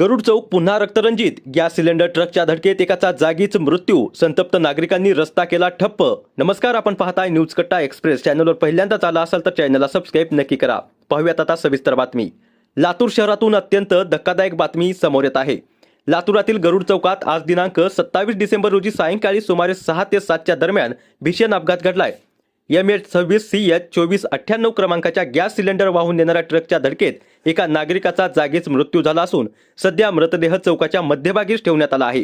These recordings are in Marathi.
गरुड चौक पुन्हा रक्तरंजित. गॅस सिलेंडर ट्रकच्या धडकेत एकाचा जागीच मृत्यू. संतप्त नागरिकांनी रस्ता केला ठप्प. नमस्कार आपण पाहताय न्यूज कट्टा एक्सप्रेस. चॅनलवर पहिल्यांदाच आला असाल तर चॅनलला सबस्क्राईब नक्की करा. पाहूयात आता सविस्तर बातमी. लातूर शहरातून अत्यंत धक्कादायक बातमी समोर येत आहे. लातूरातील गरुड चौकात आज दिनांक सत्तावीस डिसेंबर रोजी सायंकाळी सुमारे सहा ते सातच्या दरम्यान भीषण अपघात घडलाय. एम एच सव्वीस सी एच चोवीस अठ्ठ्याण्णव क्रमांकाच्या गॅस सिलेंडर वाहून नेणाऱ्या ट्रकच्या धडकेत एका नागरिकाचा जागीच मृत्यू झाला असून सध्या मृतदेह चौकाच्या मध्यभागीच ठेवण्यात आला आहे.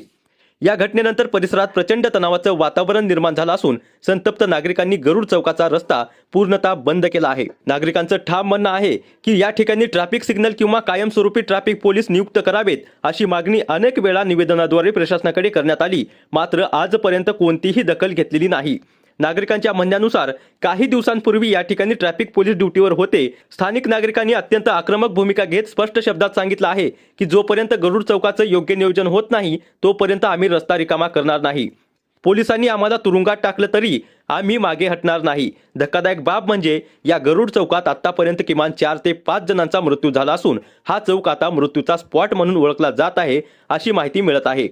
या घटनेनंतर परिसरात प्रचंड तणावाचं वातावरण निर्माण झालं असून संतप्त नागरिकांनी गरुड चौकाचा रस्ता पूर्णतः बंद केला आहे. नागरिकांचं ठाम म्हणणं आहे की या ठिकाणी ट्रॅफिक सिग्नल किंवा कायमस्वरूपी ट्रॅफिक पोलीस नियुक्त करावेत अशी मागणी अनेक वेळा निवेदनाद्वारे प्रशासनाकडे करण्यात आली. मात्र आजपर्यंत कोणतीही दखल घेतलेली नाही. नागरिकांच्या म्हणण्यानुसार काही दिवसांपूर्वी या ठिकाणी ट्रॅफिक पोलीस ड्युटीवर होते. स्थानिक नागरिकांनी अत्यंत आक्रमक भूमिका घेत स्पष्ट शब्दात सांगितलं आहे की जोपर्यंत गरुड चौकाचं योग्य नियोजन होत नाही तोपर्यंत आम्ही रस्ता रिकामा करणार नाही. पोलिसांनी आम्हाला तुरुंगात टाकलं तरी आम्ही मागे हटणार नाही. धक्कादायक बाब म्हणजे या गरुड चौकात आतापर्यंत किमान चार ते पाच जणांचा मृत्यू झाला असून हा चौक आता मृत्यूचा स्पॉट म्हणून ओळखला जात आहे अशी माहिती मिळत आहे.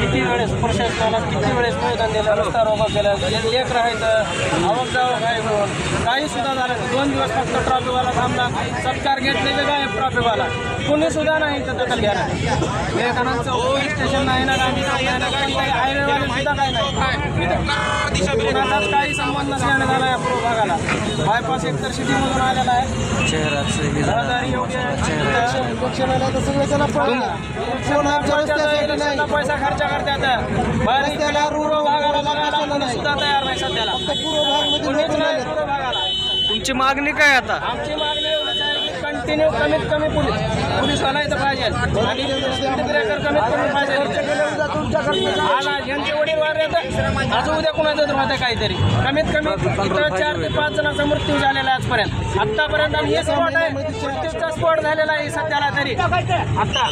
किती वेळेस प्रशासनाला किती वेळेस मैदान दिलं रस्ता रोबा केला? लेख राहायचं आवक जावक आहे काही सुद्धा झालं दोन दिवस फक्त ट्रॉफिकवाला थांबला. सत्कार घेतले तर काय ट्रॉफिकवाला कुणी सुद्धा नाही इथं दखल घ्या विवेकानंद पोलीस स्टेशन नाही ना गांधी हायवेवाले सुद्धा काही नाही. कोणाचाच काही संबंध नसल्याने झाला या पूर्व भागाला. बायपास एकतर सिटीमधून आलेला आहे. रहदारी योग्य इलेक्शनला पैसा खर्च करतात बाहेर पूर्व भागाला बघायला कोणी सुद्धा तयार नाही सध्याला. कोणीच नाही पूर्व भागाला. तुमची मागणी काय आता? आमची मागणी एवढीच आहे की कंटिन्यू कमीत कमी पोलीस पोलिसवाला इथं पाहिजे. आणि स्पीड ब्रेकर कमीत कमी पाहिजे. आला यांचे वडील आज उद्या कुणाचं तर होतं काहीतरी. कमीत कमी इथं चार ते पाच जणांचा मृत्यू झालेला आहे आजपर्यंत. आतापर्यंत आणि हे स्पॉट आहे मृत्यूचा स्पॉट झालेला आहे सध्याला तरी. आता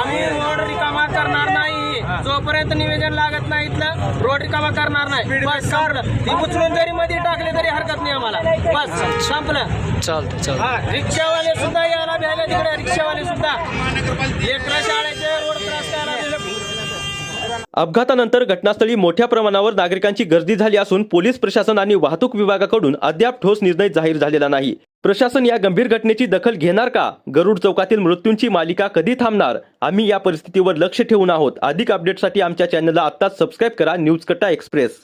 आम्ही रोड रिकामा करणार नाही. जोपर्यंत निवेदन लागत नाही इथलं रोड रिकामा करणार नाही. बस संपलं. ती उचलून जरी मध्ये टाकले तरी हरकत नाही आम्हाला. बस संपलं. चालतं चालतं. हा रिक्षावाले सुद्धा यायला भ्यायला तिकडे रिक्षावाले सुद्धा. लेकरं शाळेचे रोड क्रॉस करायला. अपघातानंतर घटनास्थळी मोठ्या प्रमाणावर नागरिकांची गर्दी झाली असून पोलीस प्रशासन आणि वाहतूक विभागाकडून अद्याप ठोस निर्णय जाहीर झालेला नाही. प्रशासन या गंभीर घटनेची दखल घेणार का? गरुड चौकातील मृत्यूंची मालिका कधी थांबणार? आम्ही या परिस्थितीवर लक्ष ठेवून आहोत. अधिक अपडेटसाठी आमच्या चॅनलला आत्ताच सबस्क्राईब करा. न्यूज कट्टा एक्सप्रेस